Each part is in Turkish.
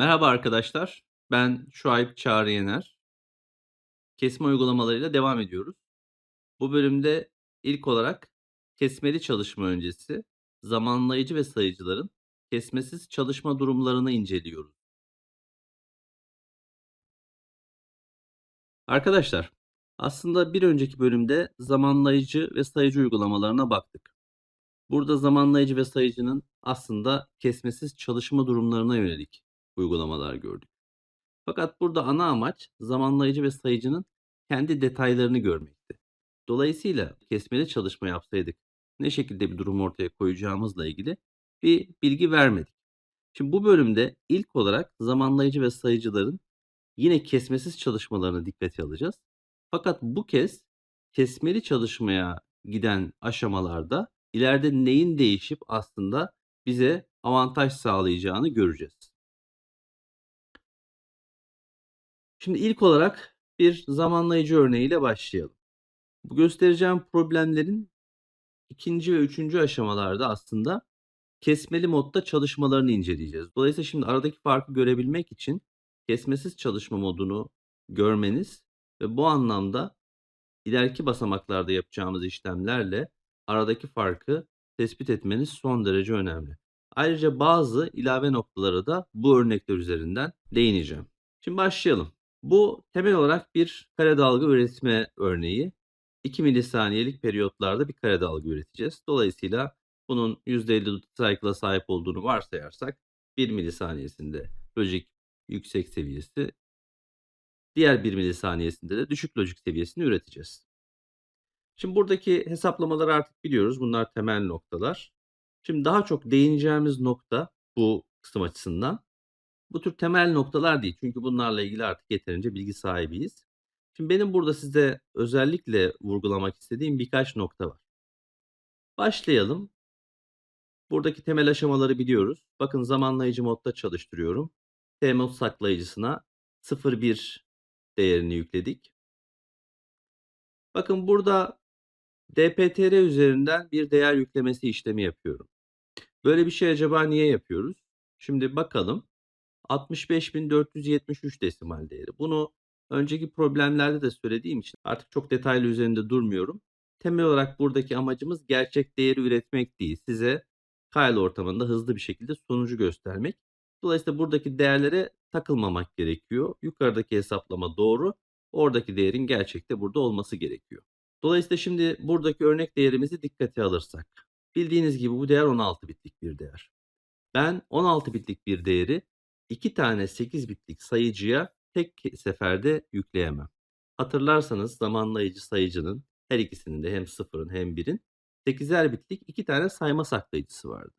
Merhaba arkadaşlar. Ben Şuayb Çağrı Yener. Kesme uygulamalarıyla devam ediyoruz. Bu bölümde ilk olarak kesmeli çalışma öncesi zamanlayıcı ve sayıcıların kesmesiz çalışma durumlarını inceliyoruz. Arkadaşlar, aslında bir önceki bölümde zamanlayıcı ve sayıcı uygulamalarına baktık. Burada zamanlayıcı ve sayıcının aslında kesmesiz çalışma durumlarına yönelik uygulamalar gördük. Fakat burada ana amaç zamanlayıcı ve sayıcının kendi detaylarını görmekti. Dolayısıyla kesmeli çalışma yapsaydık ne şekilde bir durum ortaya koyacağımızla ilgili bir bilgi vermedik. Şimdi bu bölümde ilk olarak zamanlayıcı ve sayıcıların yine kesmesiz çalışmalarını dikkate alacağız. Fakat bu kez kesmeli çalışmaya giden aşamalarda ileride neyin değişip aslında bize avantaj sağlayacağını göreceğiz. Şimdi ilk olarak bir zamanlayıcı örneğiyle başlayalım. Bu göstereceğim problemlerin ikinci ve üçüncü aşamalarda aslında kesmeli modda çalışmalarını inceleyeceğiz. Dolayısıyla şimdi aradaki farkı görebilmek için kesmesiz çalışma modunu görmeniz ve bu anlamda ileriki basamaklarda yapacağımız işlemlerle aradaki farkı tespit etmeniz son derece önemli. Ayrıca bazı ilave noktaları da bu örnekler üzerinden değineceğim. Şimdi başlayalım. Bu temel olarak bir kare dalga üretme örneği. 2 milisaniyelik periyotlarda bir kare dalga üreteceğiz. Dolayısıyla bunun %50 cycle'a sahip olduğunu varsayarsak 1 milisaniyesinde lojik yüksek seviyesi, diğer 1 milisaniyesinde de düşük lojik seviyesini üreteceğiz. Şimdi buradaki hesaplamaları artık biliyoruz. Bunlar temel noktalar. Şimdi daha çok değineceğimiz nokta bu kısım açısından bu tür temel noktalar değil. Çünkü bunlarla ilgili artık yeterince bilgi sahibiyiz. Şimdi benim burada size özellikle vurgulamak istediğim birkaç nokta var. Başlayalım. Buradaki temel aşamaları biliyoruz. Bakın zamanlayıcı modda çalıştırıyorum. T-mod saklayıcısına 0,1 değerini yükledik. Bakın burada DPTR üzerinden bir değer yüklemesi işlemi yapıyorum. Böyle bir şey acaba niye yapıyoruz? Şimdi bakalım. 65.473 desimal değeri. Bunu önceki problemlerde de söylediğim için artık çok detaylı üzerinde durmuyorum. Temel olarak buradaki amacımız gerçek değeri üretmek değil. Size Kyle ortamında hızlı bir şekilde sonucu göstermek. Dolayısıyla buradaki değerlere takılmamak gerekiyor. Yukarıdaki hesaplama doğru. Oradaki değerin gerçekte burada olması gerekiyor. Dolayısıyla şimdi buradaki örnek değerimizi dikkate alırsak. Bildiğiniz gibi bu değer 16 bitlik bir değer. Ben 16 bitlik bir değeri 2 tane 8 bitlik sayıcıya tek seferde yükleyemem. Hatırlarsanız zamanlayıcı sayıcının her ikisinin de hem 0'ın hem 1'in 8'er bitlik 2 tane sayma saklayıcısı vardı.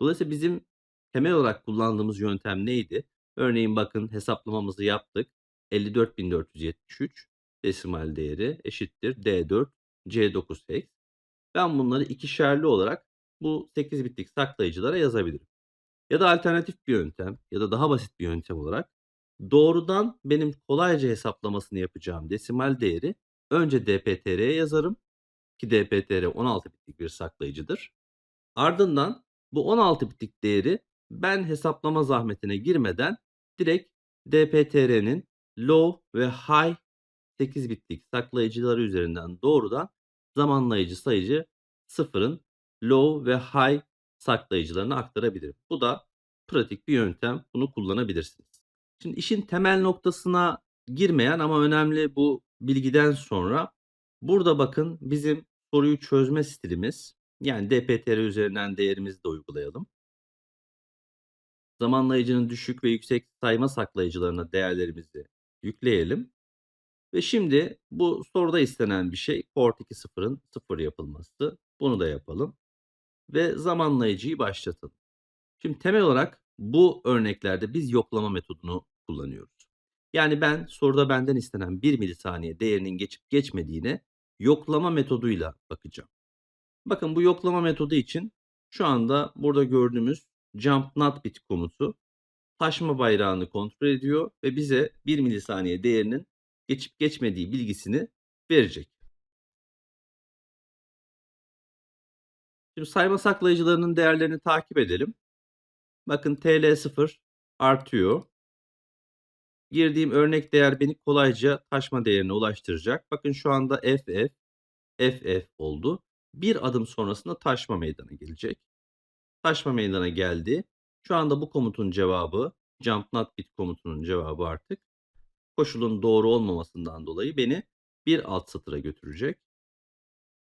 Dolayısıyla bizim temel olarak kullandığımız yöntem neydi? Örneğin bakın hesaplamamızı yaptık. 54.473 desimal değeri eşittir D4 C9 hex. Ben bunları ikişerli olarak bu 8 bitlik saklayıcılara yazabilirim. Ya da alternatif bir yöntem ya da daha basit bir yöntem olarak doğrudan benim kolayca hesaplamasını yapacağım desimal değeri önce DPTR'ye yazarım ki DPTR 16 bitlik bir saklayıcıdır. Ardından bu 16 bitlik değeri ben hesaplama zahmetine girmeden direkt DPTR'nin low ve high 8 bitlik saklayıcıları üzerinden doğrudan zamanlayıcı sayıcı sıfırın low ve high saklayıcılarına aktarabilirim. Bu da pratik bir yöntem. Bunu kullanabilirsiniz. Şimdi işin temel noktasına girmeyen ama önemli bu bilgiden sonra burada bakın bizim soruyu çözme stilimiz yani DPTR üzerinden değerimizi de uygulayalım. Zamanlayıcının düşük ve yüksek sayma saklayıcılarına değerlerimizi yükleyelim. Ve şimdi bu soruda istenen bir şey port 2.0'ın 0 yapılması. Bunu da yapalım ve zamanlayıcıyı başlatalım. Şimdi temel olarak bu örneklerde biz yoklama metodunu kullanıyoruz. Yani ben soruda benden istenen 1 milisaniye değerinin geçip geçmediğine yoklama metoduyla bakacağım. Bakın bu yoklama metodu için şu anda burada gördüğümüz jump not bit komutu taşma bayrağını kontrol ediyor ve bize 1 milisaniye değerinin geçip geçmediği bilgisini verecek. Şimdi sayma saklayıcılarının değerlerini takip edelim. Bakın TL0 artıyor. Girdiğim örnek değer beni kolayca taşma değerine ulaştıracak. Bakın şu anda FF, FF oldu. Bir adım sonrasında taşma meydana gelecek. Taşma meydana geldi. Şu anda bu komutun cevabı, jump not bit komutunun cevabı artık koşulun doğru olmamasından dolayı beni bir alt satıra götürecek.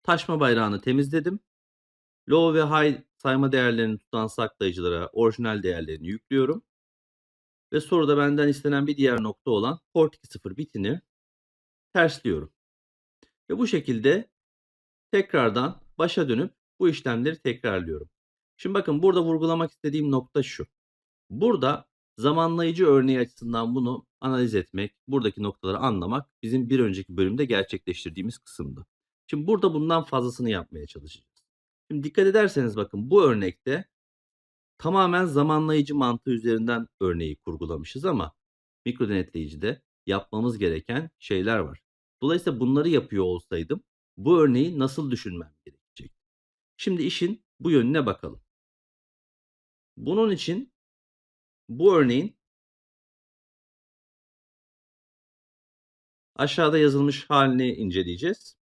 Taşma bayrağını temizledim. Low ve high sayma değerlerini tutan saklayıcılara orijinal değerlerini yüklüyorum. Ve soruda benden istenen bir diğer nokta olan port 2.0 bitini tersliyorum. Ve bu şekilde tekrardan başa dönüp bu işlemleri tekrarlıyorum. Şimdi bakın burada vurgulamak istediğim nokta şu. Burada zamanlayıcı örneği açısından bunu analiz etmek, buradaki noktaları anlamak bizim bir önceki bölümde gerçekleştirdiğimiz kısımdı. Şimdi burada bundan fazlasını yapmaya çalışacağız. Şimdi dikkat ederseniz bakın bu örnekte tamamen zamanlayıcı mantığı üzerinden örneği kurgulamışız ama mikro denetleyicide yapmamız gereken şeyler var. Dolayısıyla bunları yapıyor olsaydım bu örneği nasıl düşünmem gerekecek? Şimdi işin bu yönüne bakalım. Bunun için bu örneğin aşağıda yazılmış halini inceleyeceğiz.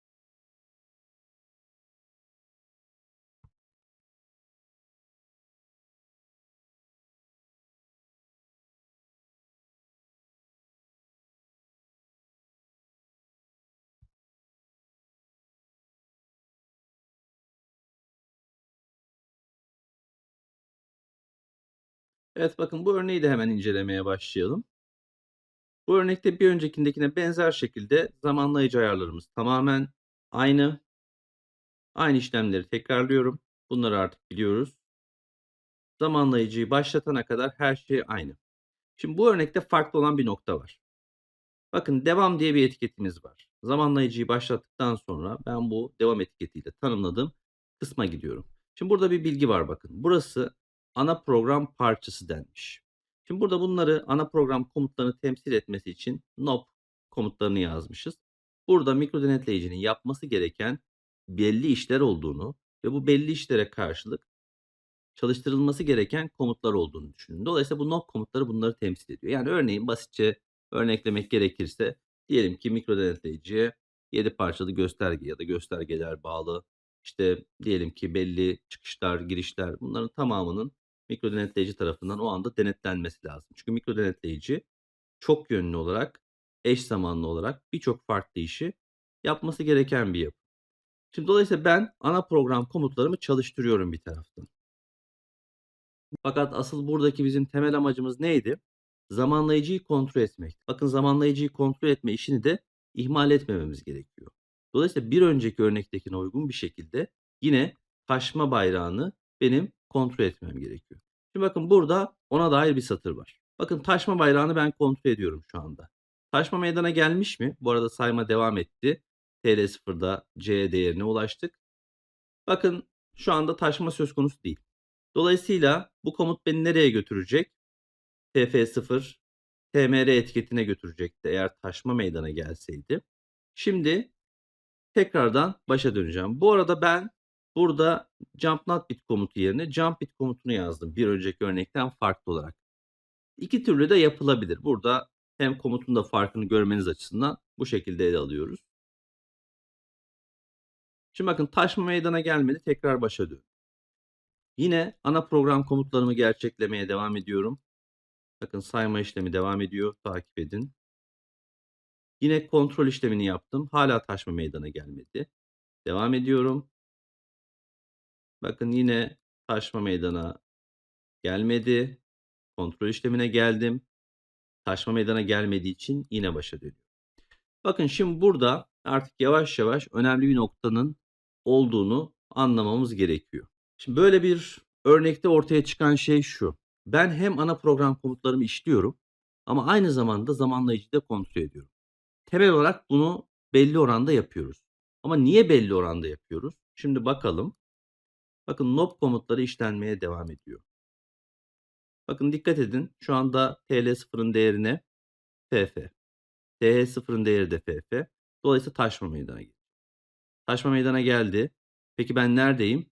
Evet bakın bu örneği de hemen incelemeye başlayalım. Bu örnekte bir öncekindekine benzer şekilde zamanlayıcı ayarlarımız tamamen aynı. Aynı işlemleri tekrarlıyorum. Bunları artık biliyoruz. Zamanlayıcıyı başlatana kadar her şey aynı. Şimdi bu örnekte farklı olan bir nokta var. Bakın devam diye bir etiketimiz var. Zamanlayıcıyı başlattıktan sonra ben bu devam etiketiyle tanımladığım kısma gidiyorum. Şimdi burada bir bilgi var bakın. Burası ana program parçası denmiş. Şimdi burada bunları ana program komutlarını temsil etmesi için nop komutlarını yazmışız. Burada mikro denetleyicinin yapması gereken belli işler olduğunu ve bu belli işlere karşılık çalıştırılması gereken komutlar olduğunu düşünün. Dolayısıyla bu nop komutları bunları temsil ediyor. Yani örneğin basitçe örneklemek gerekirse diyelim ki mikro denetleyiciye 7 parçalı gösterge ya da göstergeler bağlı işte diyelim ki belli çıkışlar, girişler bunların tamamının mikro denetleyici tarafından o anda denetlenmesi lazım. Çünkü mikro denetleyici çok yönlü olarak, eş zamanlı olarak birçok farklı işi yapması gereken bir yapı. Şimdi dolayısıyla ben ana program komutlarımı çalıştırıyorum bir taraftan. Fakat asıl buradaki bizim temel amacımız neydi? Zamanlayıcıyı kontrol etmek. Bakın zamanlayıcıyı kontrol etme işini de ihmal etmememiz gerekiyor. Dolayısıyla bir önceki örnektekine uygun bir şekilde yine taşma bayrağını benim kontrol etmem gerekiyor. Şimdi bakın burada ona dair bir satır var. Bakın taşma bayrağını ben kontrol ediyorum şu anda. Taşma meydana gelmiş mi? Bu arada sayma devam etti. TL0'da C değerine ulaştık. Bakın şu anda taşma söz konusu değil. Dolayısıyla bu komut beni nereye götürecek? TF0 TMR etiketine götürecekti eğer taşma meydana gelseydi. Şimdi tekrardan başa döneceğim. Bu arada ben burada jump not bit komutu yerine jump bit komutunu yazdım bir önceki örnekten farklı olarak. İki türlü de yapılabilir. Burada hem komutun da farkını görmeniz açısından bu şekilde ele alıyoruz. Şimdi bakın taşma meydana gelmedi. Tekrar başa dön. Yine ana program komutlarımı gerçeklemeye devam ediyorum. Bakın sayma işlemi devam ediyor. Takip edin. Yine kontrol işlemini yaptım. Hala taşma meydana gelmedi. Devam ediyorum. Bakın yine taşma meydana gelmedi. Kontrol işlemine geldim. Taşma meydana gelmediği için yine başa dönüyorum. Bakın şimdi burada artık yavaş yavaş önemli bir noktanın olduğunu anlamamız gerekiyor. Şimdi böyle bir örnekte ortaya çıkan şey şu. Ben hem ana program komutlarımı işliyorum ama aynı zamanda zamanlayıcıyı da kontrol ediyorum. Temel olarak bunu belli oranda yapıyoruz. Ama niye belli oranda yapıyoruz? Şimdi bakalım. Bakın nop komutları işlenmeye devam ediyor. Bakın dikkat edin. Şu anda TL0'ın değerine FF. TH0'ın değeri de FF. Dolayısıyla taşma meydana geldi. Taşma meydana geldi. Peki ben neredeyim?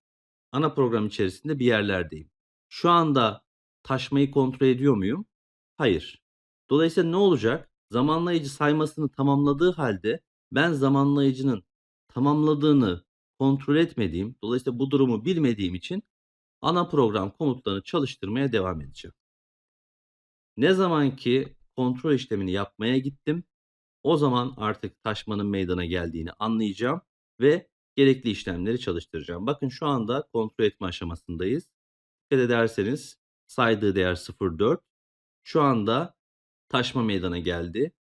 Ana program içerisinde bir yerlerdeyim. Şu anda taşmayı kontrol ediyor muyum? Hayır. Dolayısıyla ne olacak? Zamanlayıcı saymasını tamamladığı halde ben zamanlayıcının tamamladığını kontrol etmediğim, dolayısıyla bu durumu bilmediğim için ana program komutlarını çalıştırmaya devam edeceğim. Ne zaman ki kontrol işlemini yapmaya gittim, o zaman artık taşmanın meydana geldiğini anlayacağım ve gerekli işlemleri çalıştıracağım. Bakın şu anda kontrol etme aşamasındayız. Dikkat ederseniz saydığı değer 0.4. Şu anda taşma meydana geldi.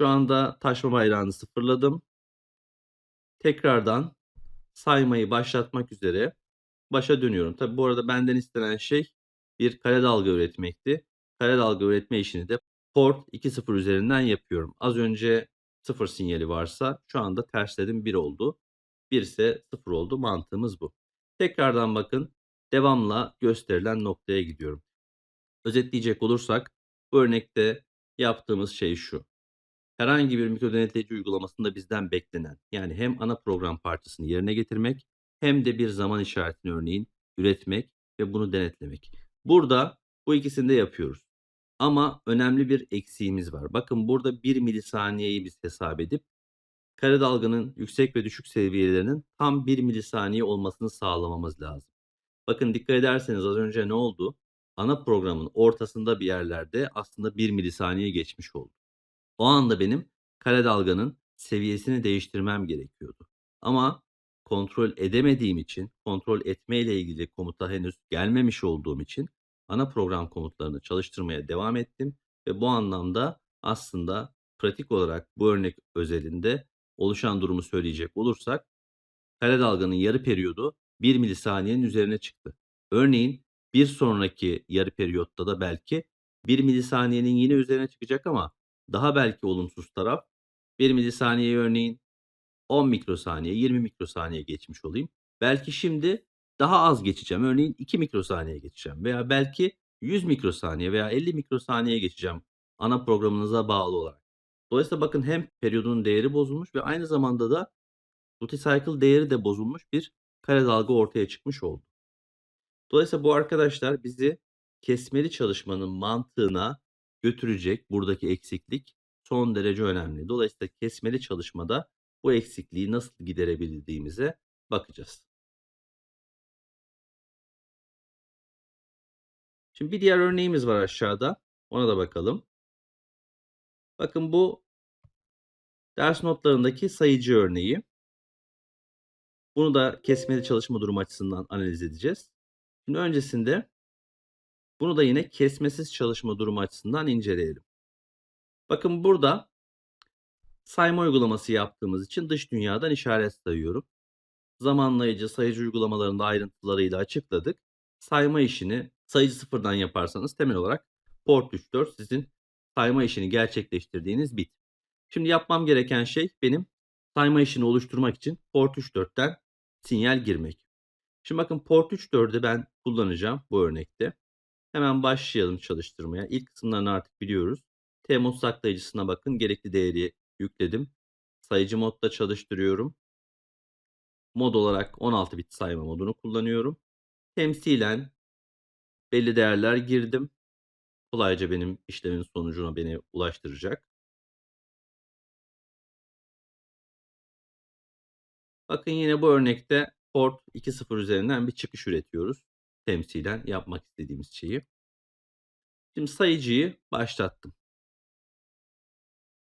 Şu anda taşma bayrağını sıfırladım. Tekrardan saymayı başlatmak üzere başa dönüyorum. Tabi bu arada benden istenen şey bir kare dalga üretmekti. Kare dalga üretme işini de port 2.0 üzerinden yapıyorum. Az önce 0 sinyali varsa şu anda tersledim 1 oldu. 1 ise 0 oldu. Mantığımız bu. Tekrardan bakın devamla gösterilen noktaya gidiyorum. Özetleyecek olursak bu örnekte yaptığımız şey şu. Herhangi bir mikro denetleyici uygulamasında bizden beklenen yani hem ana program parçasını yerine getirmek hem de bir zaman işaretini örneğin üretmek ve bunu denetlemek. Burada bu ikisini de yapıyoruz. Ama önemli bir eksiğimiz var. Bakın burada 1 milisaniyeyi biz hesap edip kare dalganın yüksek ve düşük seviyelerinin tam 1 milisaniye olmasını sağlamamız lazım. Bakın dikkat ederseniz az önce ne oldu? Ana programın ortasında bir yerlerde aslında 1 milisaniye geçmiş oldu. O anda benim kare dalganın seviyesini değiştirmem gerekiyordu. Ama kontrol edemediğim için, kontrol etme ile ilgili komuta henüz gelmemiş olduğum için ana program komutlarını çalıştırmaya devam ettim ve bu anlamda aslında pratik olarak bu örnek özelinde oluşan durumu söyleyecek olursak kare dalganın yarı periyodu 1 milisaniyenin üzerine çıktı. Örneğin bir sonraki yarı periyotta da belki 1 milisaniyenin yine üzerine çıkacak ama daha belki olumsuz taraf 1 milisaniye örneğin 10 mikrosaniye, 20 mikrosaniye geçmiş olayım. Belki şimdi daha az geçeceğim. Örneğin 2 mikrosaniye geçeceğim veya belki 100 mikrosaniye veya 50 mikrosaniye geçeceğim ana programınıza bağlı olarak. Dolayısıyla bakın hem periyodun değeri bozulmuş ve aynı zamanda da duty cycle değeri de bozulmuş bir kare dalga ortaya çıkmış oldu. Dolayısıyla bu arkadaşlar bizi kesmeli çalışmanın mantığına götürecek buradaki eksiklik son derece önemli. Dolayısıyla kesmeli çalışmada bu eksikliği nasıl giderebildiğimize bakacağız. Şimdi bir diğer örneğimiz var aşağıda. Ona da bakalım. Bakın bu ders notlarındaki sayıcı örneği. Bunu da kesmeli çalışma durumu açısından analiz edeceğiz. Şimdi öncesinde bunu da yine kesmesiz çalışma durumu açısından inceleyelim. Bakın burada sayma uygulaması yaptığımız için dış dünyadan işaret sayıyorum. Zamanlayıcı sayıcı uygulamalarında ayrıntılarıyla açıkladık. Sayma işini sayıcı sıfırdan yaparsanız temel olarak port 34 sizin sayma işini gerçekleştirdiğiniz bit. Şimdi yapmam gereken şey benim sayma işini oluşturmak için port 34'ten sinyal girmek. Şimdi bakın port 34'ü ben kullanacağım bu örnekte. Hemen başlayalım çalıştırmaya. İlk kısımlarını artık biliyoruz. Tmod saklayıcısına bakın. Gerekli değeri yükledim. Sayıcı modda çalıştırıyorum. Mod olarak 16 bit sayma modunu kullanıyorum. Temsilen belli değerler girdim. Kolayca benim işlemin sonucuna beni ulaştıracak. Bakın yine bu örnekte port 2.0 üzerinden bir çıkış üretiyoruz. Temsilen yapmak istediğimiz şeyi. Şimdi sayıcıyı başlattım.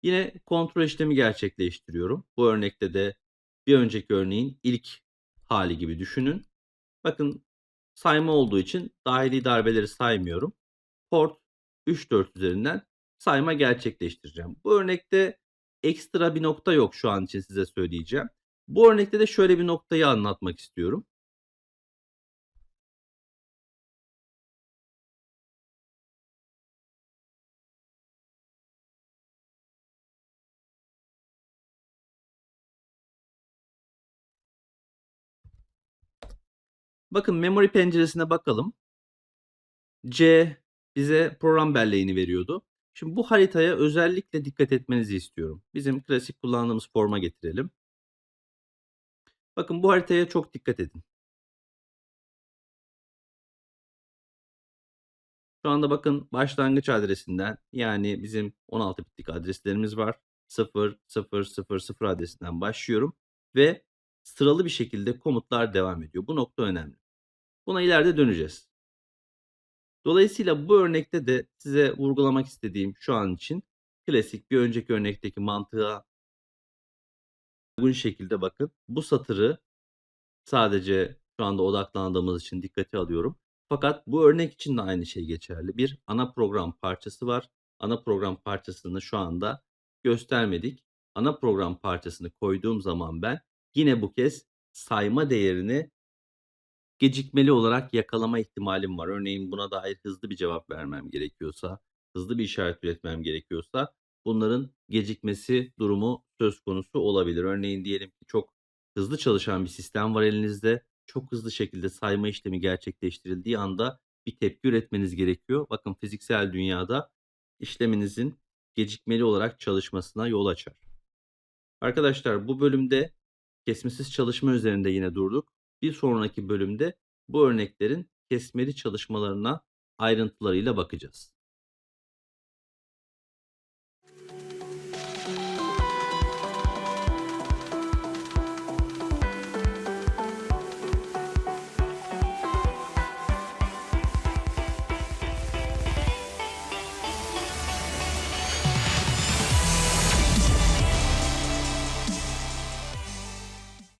Yine kontrol işlemi gerçekleştiriyorum. Bu örnekte de bir önceki örneğin ilk hali gibi düşünün. Bakın sayma olduğu için dahili darbeleri saymıyorum. Port 3-4 üzerinden sayma gerçekleştireceğim. Bu örnekte ekstra bir nokta yok şu an için size söyleyeceğim. Bu örnekte de şöyle bir noktayı anlatmak istiyorum. Bakın memory penceresine bakalım. C bize program belleğini veriyordu. Şimdi bu haritaya özellikle dikkat etmenizi istiyorum. Bizim klasik kullandığımız forma getirelim. Bakın bu haritaya çok dikkat edin. Şu anda bakın başlangıç adresinden yani bizim 16 bitlik adreslerimiz var. 0, 0, 0, 0 adresinden başlıyorum ve sıralı bir şekilde komutlar devam ediyor. Bu nokta önemli. Buna ileride döneceğiz. Dolayısıyla bu örnekte de size vurgulamak istediğim şu an için klasik bir önceki örnekteki mantığa uygun şekilde bakın. Bu satırı sadece şu anda odaklandığımız için dikkate alıyorum. Fakat bu örnek için de aynı şey geçerli. Bir ana program parçası var. Ana program parçasını şu anda göstermedik. Ana program parçasını koyduğum zaman ben yine bu kez sayma değerini gecikmeli olarak yakalama ihtimalim var. Örneğin buna dair hızlı bir cevap vermem gerekiyorsa, hızlı bir işaret üretmem gerekiyorsa bunların gecikmesi durumu söz konusu olabilir. Örneğin diyelim ki çok hızlı çalışan bir sistem var elinizde. Çok hızlı şekilde sayma işlemi gerçekleştirildiği anda bir tepki üretmeniz gerekiyor. Bakın fiziksel dünyada işleminizin gecikmeli olarak çalışmasına yol açar. Arkadaşlar bu bölümde kesmesiz çalışma üzerinde yine durduk. Bir sonraki bölümde bu örneklerin kesmeli çalışmalarına ayrıntılarıyla bakacağız.